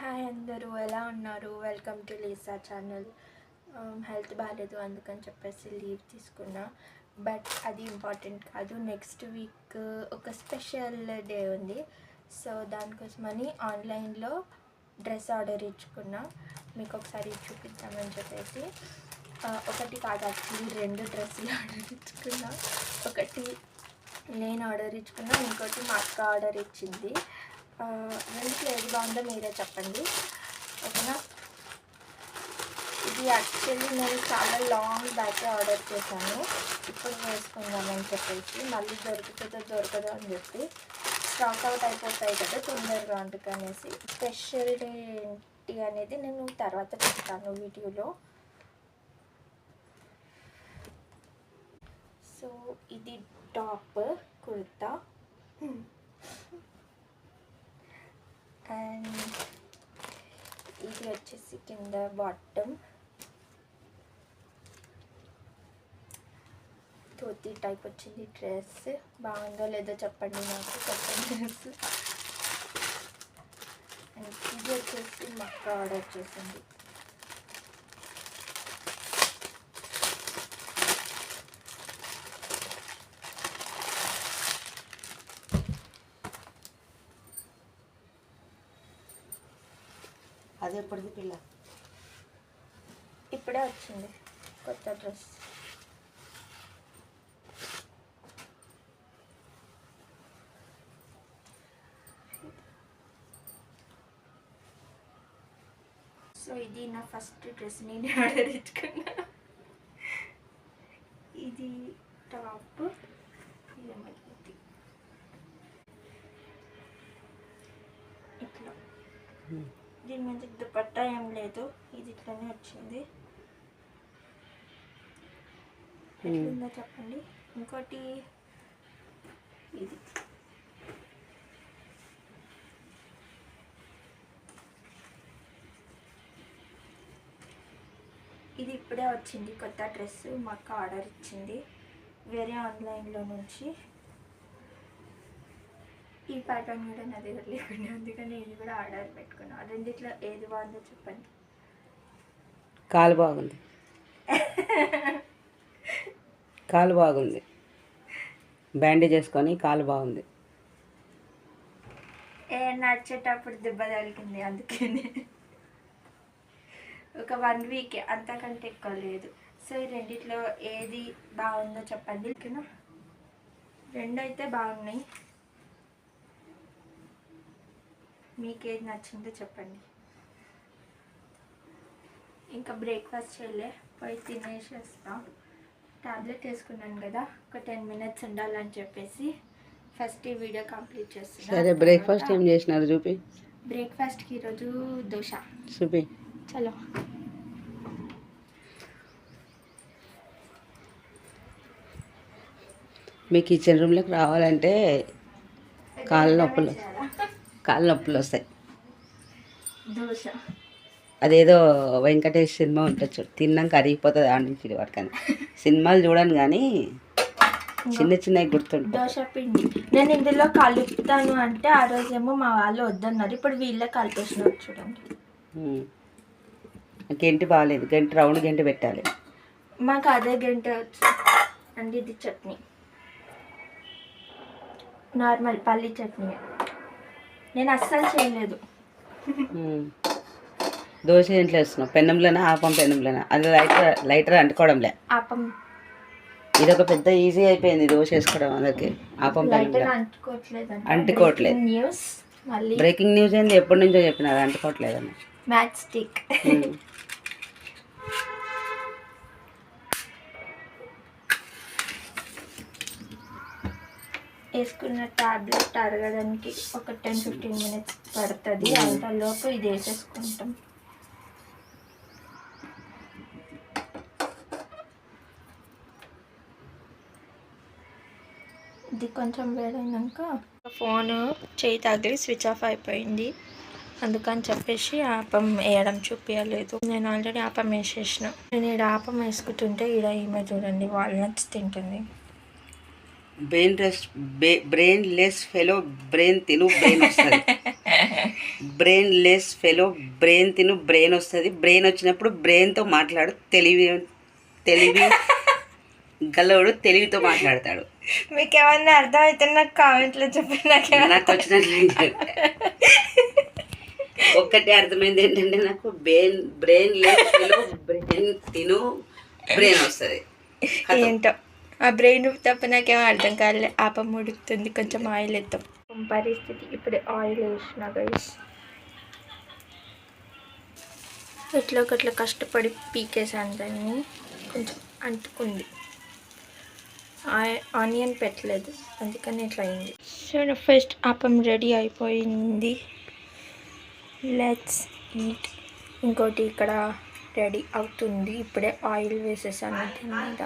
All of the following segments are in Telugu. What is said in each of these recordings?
హాయ్ అందరూ ఎలా ఉన్నారు? Welcome to Lisa channel health బాగాలేదు అందుకని చెప్పేసి లీవ్ తీసుకున్నా. బట్ అది ఇంపార్టెంట్ కాదు. నెక్స్ట్ వీక్ uh, ఒక స్పెషల్ డే ఉంది. సో దానికోసమని ఆన్లైన్లో డ్రెస్ ఆర్డర్ ఇచ్చుకున్నా. మీకు ఒకసారి చూపిద్దామని చెప్పేసి. Uh, ఒకటి కాదు యాక్చువల్లీ రెండు డ్రెస్సులు ఆర్డర్ ఇచ్చుకున్నా. ఒకటి నేను ఆర్డర్ ఇచ్చుకున్నా ఇంకోటి మా అక్క ఆర్డర్ ఇచ్చింది. రెండు ఏది బాగుందో మీరే చెప్పండి. ఓకేనా? ఇది యాక్చువల్లీ నేను చాలా లాంగ్ బ్యాకే ఆర్డర్ చేశాను. ఇప్పుడు వేసుకుందామని చెప్పేసి మళ్ళీ దొరుకుతుందో దొరకదో అని చెప్పి. స్టాక్ అవుట్ అయిపోతాయి కదా తొందరగా అందుకనేసి. స్పెషల్ ఏంటి అనేది నేను తర్వాత చెప్తాను వీడియోలో. సో ఇది టాప్ కుర్తా. అండ్ ఇది వచ్చేసి కింద బాటమ్. ధోతి టైప్ వచ్చింది డ్రెస్. బాగుందో లేదో చెప్పండి నాకు చెప్పండి డ్రెస్. అండ్ ఇది వచ్చేసి మా అక్క ఆర్డర్ చేసింది అది ఎప్పటిది పిల్ల? ఇప్పుడే వచ్చింది. కొత్త డ్రెస్. సో ఇది నా ఫస్ట్ డ్రెస్ నేను ఆర్డర్ ఇచ్చుకున్నా ఇది టాప్ ఇది మళ్ళీ ఇట్లా దీని మీద దుపట్టా ఏం లేదు. ఇది ఇట్లానే వచ్చింది. ఎట్లుందో చెప్పండి. ఇంకోటి ఇది. ఇది ఇప్పుడే వచ్చింది కొత్త డ్రెస్ మా అక్క ఆర్డర్ ఇచ్చింది. వేరే ఆన్లైన్లో నుంచి ఈ ప్యాటర్న్ కూడా నా దగ్గర లేకుండా అందుకని ఇది కూడా ఆర్డర్ పెట్టుకున్నాను రెండిట్లో ఏది బాగుందో చెప్పండి. కాలు బాగుంది. కాలు బాగుంది. బ్యాండేజ్ చేసుకొని కాలు బాగుంది. ఏ నడిచేటప్పుడు దెబ్బ తగిలింది అందుకని. ఒక వన్ వీక్ అంతకంటే ఎక్కువ లేదు. సో ఈ రెండిట్లో ఏది బాగుందో చెప్పండి. ఓకేనా? రెండు అయితే బాగున్నాయి. మీకు ఏది నచ్చిందో చెప్పండి. ఇంకా బ్రేక్ఫాస్ట్ చేయలే పోయి తినేసేస్తా. టాబ్లెట్ వేసుకున్నాను కదా ఒక టెన్ మినిట్స్ ఉండాలని చెప్పేసి ఫస్ట్ ఈ వీడియో కంప్లీట్ చేస్తున్నాను సరే బ్రేక్ఫాస్ట్ ఏం చేసినారు చూపి బ్రేక్ఫాస్ట్కి ఈరోజు దోశ. చూపి చలో. మీ కిచెన్ రూమ్లోకి రావాలంటే కాళ్ళ నొప్పులు. కాళ్ళ నొప్పులు వస్తాయి. దోశ. అదేదో వెంకటేష్ సినిమా ఉంటుంది చూడు తిన్నాక అరిగిపోతుంది ఆడ నుంచి ఇటు వరకని సినిమాలు చూడను కానీ చిన్న చిన్నవి గుర్తుంటుంది దోశ పిండి. నేను ఇందులో కలుపుతాను అంటే ఆ రోజేమో మా వాళ్ళు వద్దన్నారు. ఇప్పుడు వీళ్ళే కలిపేసినారు చూడండి. గంటి బాగాలేదు గంటి రౌండ్ గంటి పెట్టాలి. మాకు అదే గంట అండ్ ఇది చట్నీ. నార్మల్ పల్లి చట్నీ. నేను అస్సలు చేయలేదు. దోశ ఇంట్లో వేస్తున్నావు పెన్నంలోనా ఆపం పెన్నంలోనా? అది లైటర్ లైటర్ అంటుకోవడంలే. ఆపం. ఇది ఒక పెద్ద ఈజీ అయిపోయింది దోశ వేసుకోవడం అందరికి. ఆపం పెన్నంలో. అంటుకోవట్లేదు. న్యూస్ మళ్ళీ. బ్రేకింగ్ న్యూస్ ఏంది? ఎప్పటి నుంచో చెప్పినారు? అంటుకోవట్లేదని. మ్యాచ్ స్టిక్ వేసుకున్న టాబ్లెట్ అరగడానికి ఒక టెన్ ఫిఫ్టీన్ మినిట్స్ పడుతుంది. అంతలోపు ఇది వేసేసుకుంటాం. ఇది కొంచెం వేడైనాక ఫోన్ చేయి తగిలి స్విచ్ ఆఫ్ అయిపోయింది. అందుకని చెప్పేసి ఆపం వేయడం చూపించలేదు నేను ఆల్రెడీ ఆపం వేసేసిన. నేను ఈడ ఆపం వేసుకుంటుంటే ఈడ ఈమె చూడండి వాల్నట్స్ తింటుంది. Brain rest brainless fellow brain తిను బ్రెయిన్ వస్తుంది. బ్రెయిన్ లెస్ ఫెలో బ్రెయిన్ తిను బ్రెయిన్ వస్తుంది. బ్రెయిన్ వచ్చినప్పుడు బ్రెయిన్తో మాట్లాడు తెలివి తెలివి గలవాడు తెలివితో మాట్లాడతాడు. మీకు ఏమన్నా అర్థమైతే నాకు కామెంట్లో చెప్పండి నాకు నాకు వచ్చినట్లు ఒక్కటే అర్థమైంది ఏంటంటే నాకు brain brainless fellow brain తిను బ్రెయిన్ వస్తుంది. ఏంటో? ఆ బ్రెయిన్ తప్ప నాకేమో అర్థం కాలే ఆపం ఉడుకుతుంది కొంచెం ఆయిల్ ఎత్తాం పరిస్థితి? ఇప్పుడు ఆయిల్ వేసిన గైస్. ఎట్లా ఒకట్లా కష్టపడి పీకేసాను దాన్ని. కొంచెం అంటుకుంది. ఆనియన్ పెట్టలేదు. అందుకని ఇట్లా అయింది. సో ఫస్ట్ ఆపం రెడీ అయిపోయింది. Let's eat. ఇంకోటి ఇక్కడ రెడీ అవుతుంది. ఇప్పుడే ఆయిల్ వేసేసాను దీని మీద.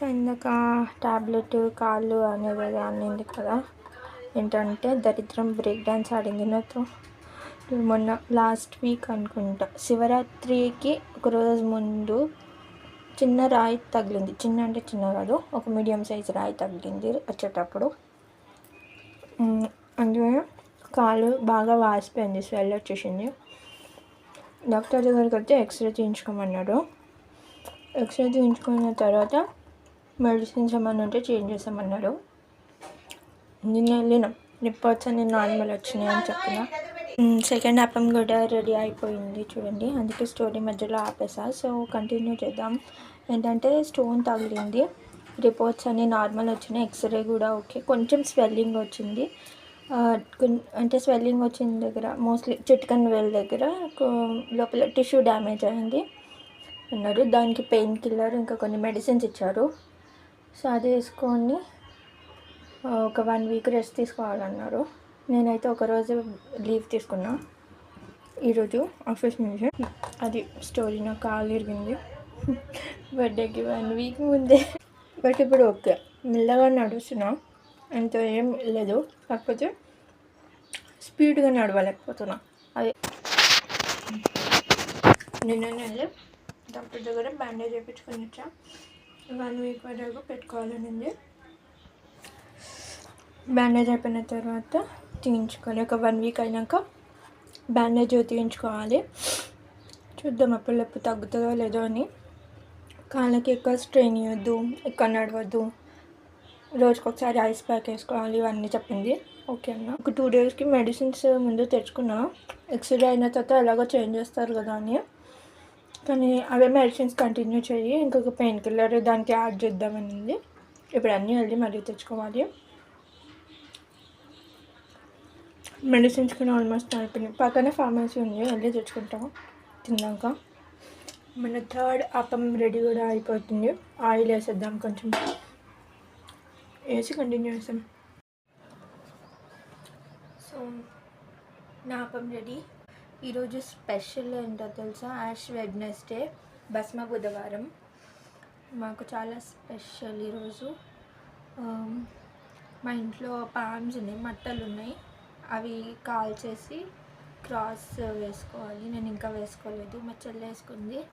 సో ఇందాక టాబ్లెట్ కాళ్ళు అనేది అనింది కదా. ఏంటంటే దరిద్రం బ్రేక్ డాన్స్ ఆడింది నాతో. మొన్న లాస్ట్ వీక్ అనుకుంటా. శివరాత్రికి ఒక రోజు ముందు చిన్న రాయి తగిలింది. చిన్న అంటే చిన్న కాదు ఒక మీడియం సైజ్ రాయి తగిలింది వచ్చేటప్పుడు. అందుకే కాలు బాగా వాసిపోయింది స్వెల్ వచ్చేసింది. డాక్టర్ దగ్గరికి వస్తే ఎక్స్రే తీయించుకోమన్నాడు. ఎక్స్రే తీయించుకున్న తర్వాత మెడిసిన్స్ ఏమైనా ఉంటే చేంజ్ చేసామన్నాడు నిన్న వెళ్ళినాం రిపోర్ట్స్ అన్ని నార్మల్ వచ్చినాయి అని చెప్పిన. సెకండ్ అప్పం కూడా రెడీ అయిపోయింది చూడండి. అందుకే స్టోరీ మధ్యలో ఆపేసా. సో కంటిన్యూ చేద్దాం. ఏంటంటే స్టోన్ తగిలింది. రిపోర్ట్స్ అన్ని నార్మల్ వచ్చినాయి ఎక్స్రే కూడా ఓకే కొంచెం స్వెల్లింగ్ వచ్చింది. అంటే స్వెల్లింగ్ వచ్చిన దగ్గర మోస్ట్లీ చిట్కన్ వెల్ దగ్గర లోపల టిష్యూ డ్యామేజ్ అయింది అన్నారు దానికి పెయిన్ కిల్లర్ ఇంకా కొన్ని మెడిసిన్స్ ఇచ్చారు. సో అది వేసుకొని ఒక వన్ వీక్ రెస్ట్ తీసుకోవాలన్నారు. నేనైతే ఒకరోజు లీవ్ తీసుకున్నా. ఈరోజు ఆఫీస్ నుంచి. అది స్టోరీ నాకు కాలు ఇరిగింది బర్త్డేకి వన్ వీక్ ముందే. బట్ ఇప్పుడు ఓకే. మెల్లగా నడుస్తున్నా. అంత ఏం లేదు. కాకపోతే స్పీడ్గా నడవలేకపోతున్నా. అది నిన్న వెళ్ళి డాక్టర్ దగ్గర బ్యాండేజ్ వేయించుకొని వచ్చా. వన్ వీక్ వరకు పెట్టుకోవాలని ఉంది. బ్యాండేజ్ అయిపోయిన తర్వాత తీయించుకోవాలి. ఒక వన్ వీక్ అయినాక బ్యాండేజ్ తీయించుకోవాలి. చూద్దాం అప్పుడప్పుడు తగ్గుతుందో లేదో అని. కాళ్ళకి ఎక్కువ స్ట్రెయిన్ ఇవ్వద్దు ఎక్కువ నడవద్దు. రోజుకి ఒకసారి ఐస్ ప్యాక్ వేసుకోవాలి ఇవన్నీ చెప్పింది. ఓకే అన్న. ఒక టూ డేస్కి మెడిసిన్స్ ముందు తెచ్చుకున్నా. ఎక్స్రే అయిన తర్వాత ఎలాగో చేంజ్ చేస్తారు కదా అని. కానీ అవే మెడిసిన్స్ కంటిన్యూ చేయి ఇంకొక పెయిన్ కిల్లర్ దానికి యాడ్ చేద్దామని ఉంది ఇప్పుడు అన్నీ వెళ్ళి మళ్ళీ తెచ్చుకోవాలి. మెడిసిన్స్ కూడా ఆల్మోస్ట్ అయిపోయినాయి. పక్కనే ఫార్మసీ ఉంది వెళ్ళి తెచ్చుకుంటాం తిన్నాక. మన థర్డ్ అప్పం రెడీ కూడా అయిపోతుంది. ఆయిల్ వేసేద్దాం కొంచెం. వేసి కంటిన్యూ చేస్తాం. సో నా అప్పం రెడీ. ఈరోజు స్పెషల్ ఏంటో తెలుసా? యాష్ వెడ్నెస్డే భస్మ బుధవారం. మాకు చాలా స్పెషల్ ఈరోజు. మా ఇంట్లో పామ్స్ ఉన్నాయి మట్టలు ఉన్నాయి. అవి కాల్ చేసి క్రాస్ వేసుకోవాలి. నేను ఇంకా వేసుకోలేదు మా చెల్లె వేసుకుంది.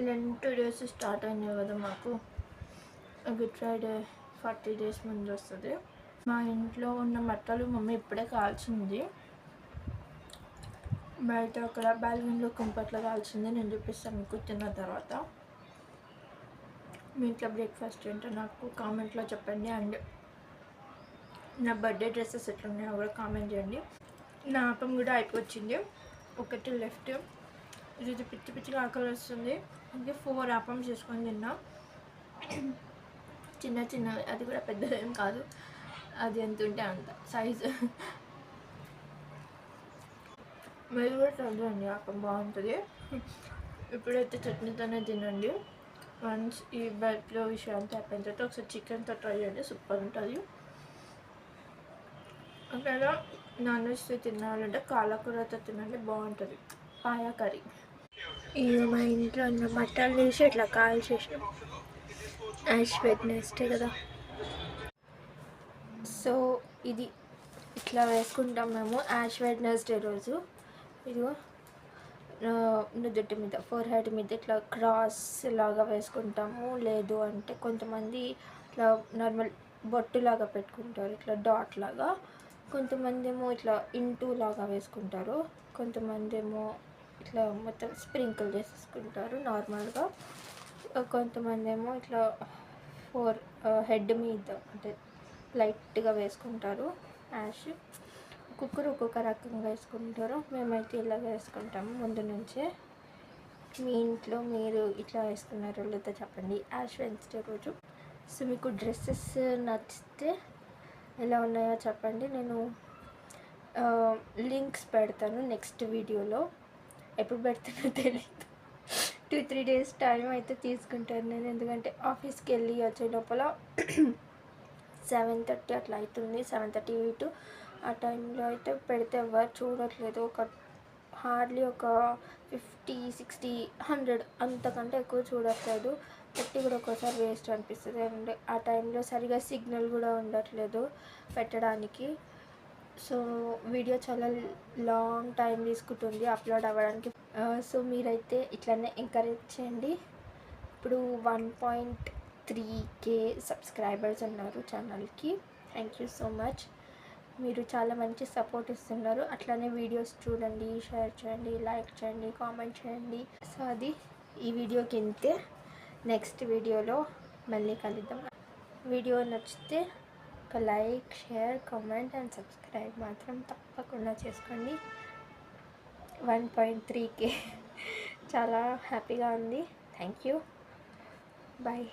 లెంట్ డేస్ స్టార్ట్ అయినాయి కదా మాకు. గుడ్ ఫ్రైడే ఫార్టీ డేస్ ముందు వస్తుంది. మా ఇంట్లో ఉన్న మట్టలు మమ్మీ ఇప్పుడే కాల్చింది. బయట అక్కడ బాల్కనీలో కుంపట్లో కాల్చింది. నేను చూపిస్తాను మీకు తిన్న తర్వాత. మీ ఇంట్లో బ్రేక్ఫాస్ట్ ఏంటో నాకు కామెంట్లో చెప్పండి. అండ్ నా బర్త్డే డ్రెస్సెస్ ఎట్లున్నాయో కూడా కామెంట్ చేయండి. నా ఆపం కూడా అయిపోయింది. ఒకటి లెఫ్ట్. ఇది పిచ్చి పిచ్చిగా ఆకలి వస్తుంది. అంటే ఫోర్ ఆపం చేసుకొని తిన్నా. చిన్న చిన్న అది కూడా పెద్దదేం కాదు. అది ఎంత ఉంటే అంత. సైజు మీరు కూడా ట్రై అక్కడ ఆపం బాగుంటుంది. ఇప్పుడైతే చట్నీతోనే తినండి. వన్స్ ఈ బైక్లో విషయాన్ని అంతా అయిపోయిన తర్వాత ఒకసారి చికెన్తో ట్రై చేయండి సూపర్ ఉంటుంది. ఒకవేళ నాన్ వెజ్ తినాలంటే కాలకూరతో తినండి బాగుంటుంది. పాయ కర్రీ. ఇది మా ఇంట్లో ఉన్న మటన్ వేసి ఇట్లా కాల్ చేసినాం. యాష్ వెడ్నెస్డే కదా. సో ఇది ఇట్లా వేసుకుంటాం మేము యాష్ వెడ్నెస్డే రోజు. ఇదిగో. ఆ, నుదుటి మీద ఫోర్ హెడ్ మీద ఇట్లా క్రాస్ లాగా వేసుకుంటాము. లేదు అంటే కొంతమంది ఇట్లా నార్మల్ బొట్టులాగా పెట్టుకుంటారు. ఇట్లా డాట్ లాగా. కొంతమంది ఏమో ఇట్లా ఇంటూ లాగా వేసుకుంటారు. కొంతమంది ఏమో ఇట్లా మొత్తం స్ప్రింకిల్ చేసేసుకుంటారు నార్మల్గా కొంతమంది ఏమో ఇట్లా ఫోర్ హెడ్ uh, మీద అంటే లైట్గా వేసుకుంటారు. యాష్ ఒక్కొక్కరు ఒక్కొక్క రకంగా వేసుకుంటారు. మేమైతే ఇలా వేసుకుంటాము ముందు నుంచే. మీ ఇంట్లో మీరు ఇట్లా వేసుకున్నారో లేదో చెప్పండి. యాష్ వెన్స్డే రోజు. సో మీకు డ్రెస్సెస్ నచ్చితే ఎలా ఉన్నాయో చెప్పండి. నేను లింక్స్ పెడతాను నెక్స్ట్ వీడియోలో. ఎప్పుడు పెడతానో తెలియదు టూ త్రీ డేస్ టైం అయితే తీసుకుంటాను నేను. ఎందుకంటే ఆఫీస్కి వెళ్ళి వచ్చే లోపల సెవెన్ థర్టీ అట్లా అవుతుంది. సెవెన్ థర్టీ టు ఆ టైంలో అయితే పెడితే ఎవరు చూడట్లేదు. ఒక హార్డ్లీ ఒక ఫిఫ్టీ సిక్స్టీ హండ్రెడ్ అంతకంటే ఎక్కువ చూడట్లేదు. పెట్టి కూడా ఒక్కోసారి వేస్ట్ అనిపిస్తుంది. అండ్ ఆ టైంలో సరిగా సిగ్నల్ కూడా ఉండట్లేదు పెట్టడానికి. సో వీడియో చాలా లాంగ్ టైం తీసుకుంటుంది అప్లోడ్ అవ్వడానికి. సో మీరైతే ఇట్లానే ఎంకరేజ్ చేయండి. ఇప్పుడు one point three K subscribers ఉన్నారు ఛానల్కి. Thank you so much. మీరు చాలా మంచి సపోర్ట్ ఇస్తున్నారు. అట్లానే వీడియోస్ చూడండి షేర్ చేయండి లైక్ చేయండి కామెంట్ చేయండి. సో అది ఈ వీడియోకి ఇంతే నెక్స్ట్ వీడియోలో మళ్ళీ కలుద్దాం. వీడియో నచ్చితే ఒక like share comment and subscribe మాత్రం తప్పకుండా చేసుకోండి. వన్ పాయింట్ త్రీకే చాలా హ్యాపీగా ఉంది. Thank you bye